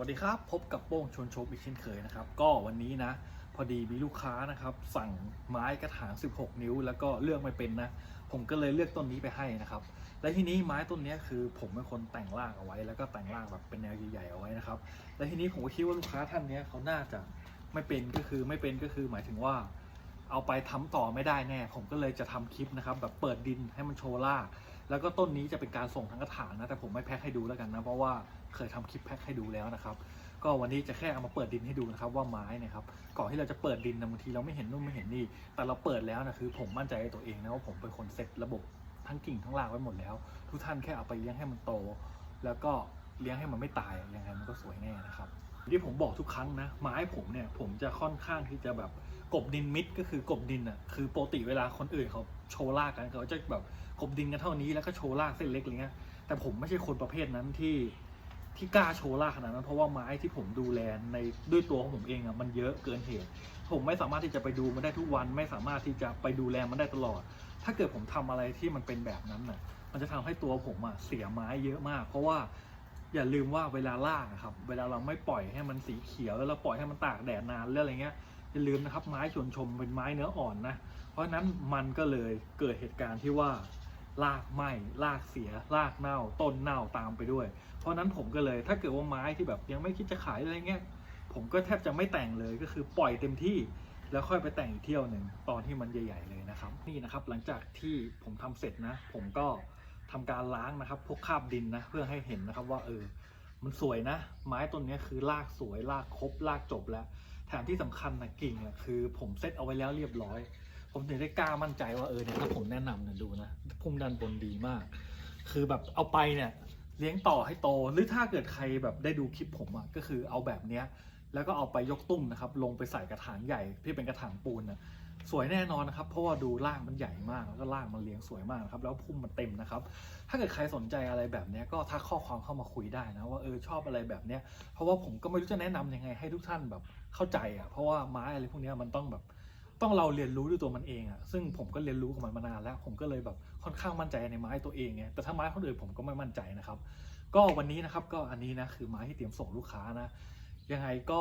วัสดีครับ พบกับโป้งชวนโชบอีกเช่นเคยนะครับ ก็วันนี้นะ พอดีมีลูกค้านะครับ สั่งไม้กระถาง 16 นิ้ว แล้วก็เลือกไม่เป็นนะ ผมก็เลยเลือกต้นนี้ไปให้นะครับ และทีนี้ไม้ต้นนี้คือผมเป็นคนแต่งรากเอาไว้ แล้วก็แต่งรากแบบเป็นแนวใหญ่ๆเอาไว้นะครับ และทีนี้ผมก็คิดว่าลูกค้าท่านนี้เขาน่าจะไม่เป็นก็คือไม่เป็นก็คือหมายถึงว่า เอาไปทำต่อไม่ได้แน่ ผมก็เลยจะทำคลิปนะครับ แบบเปิดดินให้มันโชว์ราก แล้วก็ต้นนี้จะเป็นการส่งทั้งกระถางนะ แต่ผมไม่แพ็คให้ดูแล้วกันนะ เพราะว่าเคยทำคลิปแพ็คให้ดูแล้วนะครับ ก็วันนี้จะแค่เอามาเปิดดินให้ดูนะครับว่าไม้เนะครับ ก่อนที่เราจะเปิดดินนะบางทีเราไม่เห็นนู่นไม่เห็นนี่ แต่เราเปิดแล้วนะคือผมมั่นใจในตัวเองนะว่าผมเป็นคนเซ็ตระบบทั้งกิ่งทั้งรากไว้หมดแล้ว ทุกท่านแค่เอาไปเลี้ยงให้มันโต แล้วก็เลี้ยงให้มันไม่ตายยังไงมันก็สวยแน่นะครับ ที่ผมบอกทุกครั้งนะไม้ผมเนี่ยผมจะค่อนข้างที่จะแบบกบดินมิดก็คือกบดินอะคือปกติเวลาคนอื่นเขาโชว์รากกันเขาจะแบบกบดินกันเท่านี้แล้วก็โชว์รากเส้นเล็กอะไรเงี้ยแต่ผมไม่ใช่คนประเภทนั้นที่ที่กล้าโชว์รากขนาดนั้น เพราะว่าไม้ที่ผมดูแลในด้วยตัวของผมเองอะมันเยอะเกินเหตุผมไม่สามารถที่จะไปดูมันได้ทุกวัน ไม่สามารถที่จะไปดูแลมันได้ตลอด ถ้าเกิดผมทำอะไรที่มันเป็นแบบนั้นน่ะมันจะทำให้ตัวผมอะเสียไม้เยอะมาก เพราะว่า อย่าลืมว่าเวลาล่างอะครับ เวลาเราไม่ปล่อยให้มันสีเขียวแล้วเราปล่อยให้มันตากแดดนานเรื่องอะไรเงี้ยอย่าลืมนะครับไม้ชวนชมเป็นไม้เนื้ออ่อนนะ เพราะนั้นมันก็เลยเกิดเหตุการณ์ที่ว่ารากไหม้รากเสียรากเน่า ต้นเน่าตามไปด้วย เพราะฉะนั้นผมก็เลยถ้าเกิดว่าไม้ที่แบบยังไม่คิดจะขายอะไรเงี้ยผมก็แทบจะไม่แต่งเลยก็คือปล่อยเต็มที่แล้วค่อยไปแต่งอีกเที่ยวหนึ่งตอนที่มันใหญ่ ๆ เลยนะครับ นี่นะครับหลังจากที่ผมทำเสร็จนะ ผมก็ ทำการล้างนะครับ พวกคราบดินนะเพื่อให้เห็นนะครับว่าเออมันสวยนะ ไม้ต้นนี้คือรากสวยรากครบรากจบแล้วแถมที่สำคัญนะกิ่งอะคือผมเซตเอาไว้แล้วเรียบร้อย ผมถึงได้กล้ามั่นใจว่าเออเนี่ยถ้าผมแนะนำเนี่ยดูนะพุ่มด้านบนดีมาก คือแบบเอาไปเนี่ยเลี้ยงต่อให้โตหรือถ้าเกิดใครแบบได้ดูคลิปผมอะก็คือเอาแบบเนี้ยแล้วก็เอาไปยกตุ้มนะครับ ลงไปใส่กระถางใหญ่ที่เป็นกระถางปูนนะ สวยแน่นอนนะครับ เพราะว่าดูร่างมันใหญ่มากแล้วก็ร่างมันเลี้ยงสวยมากครับแล้วพุ่มมันเต็มนะครับ ถ้าเกิดใครสนใจอะไรแบบนี้ก็ทักข้อความเข้ามาคุยได้นะว่าเออชอบอะไรแบบนี้เพราะว่าผมก็ไม่รู้จะแนะนำยังไงให้ทุกท่านแบบเข้าใจอะเพราะว่าไม้อะไรพวกนี้มันต้องแบบต้องเราเรียนรู้ด้วยตัวมันเองอะซึ่งผมก็เรียนรู้กับมันมานานแล้ว ผมก็เลยแบบค่อนข้างมั่นใจในไม้ตัวเองไง แต่ถ้าไม้คนอื่นผมก็ไม่มั่นใจนะครับ ก็วันนี้นะครับก็อันนี้นะคือไม้ที่เตรียมส่งลูกค้านะ ยังไงก็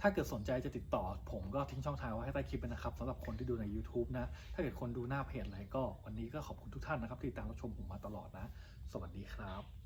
ถ้าเกิดสนใจจะติดต่อ ผมก็ทิ้งช่องทางไว้ให้ใต้คลิปนะครับสำหรับคนที่ดูใน YouTube นะ ถ้าเกิดคนดูหน้าเพจอะไรก็วันนี้ก็ขอบคุณทุกท่านนะครับที่ติดตามรับชมผมมาตลอดนะ สวัสดีครับ